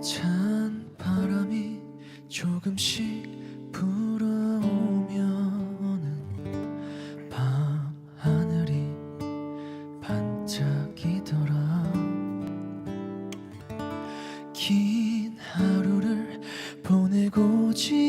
찬 바람이 조금씩 불어오면은 밤 하늘이 반짝이더라. 긴 하루를 보내고 집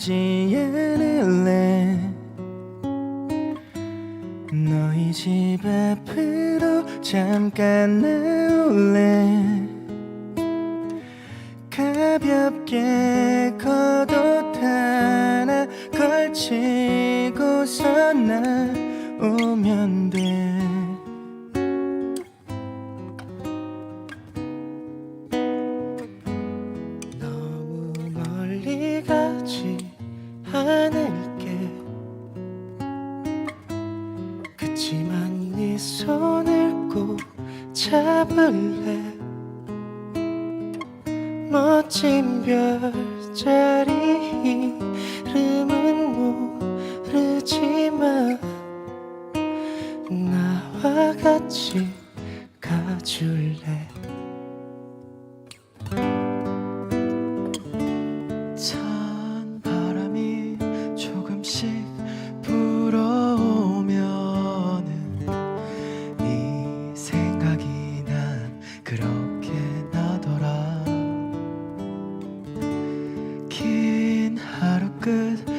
가지 않을래 너희 집 앞으로 잠깐 나올래? 가볍게 겉옷 하나 걸치고서 나오면 돼. 너무 멀리 가지 않을게 그치만 네 손을 꼭 잡을래? 멋진 별자리 하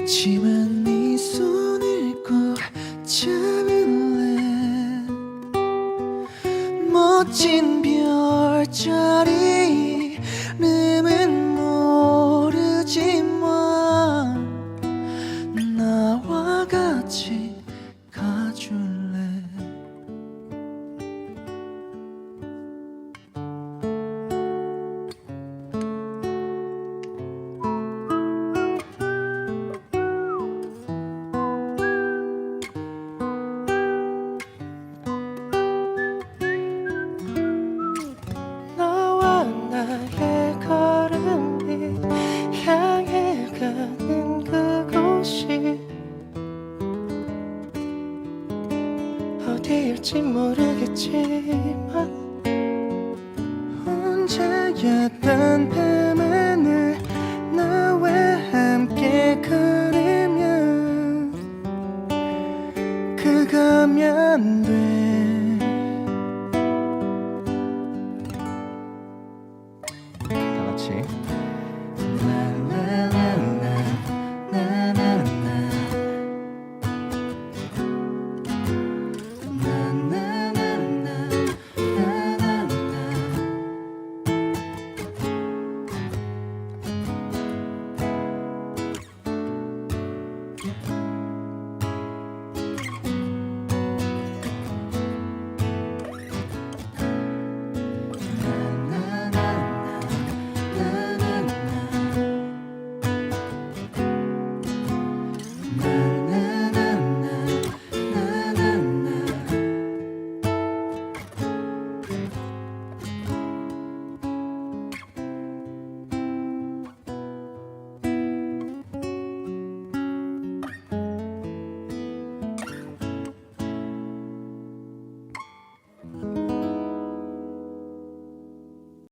그치만 네 손을 꼭 잡을래. 멋진 별자리 어디일지 모르겠지만 혼자였던 밤하늘 너와 함께 걸으면 그거면 돼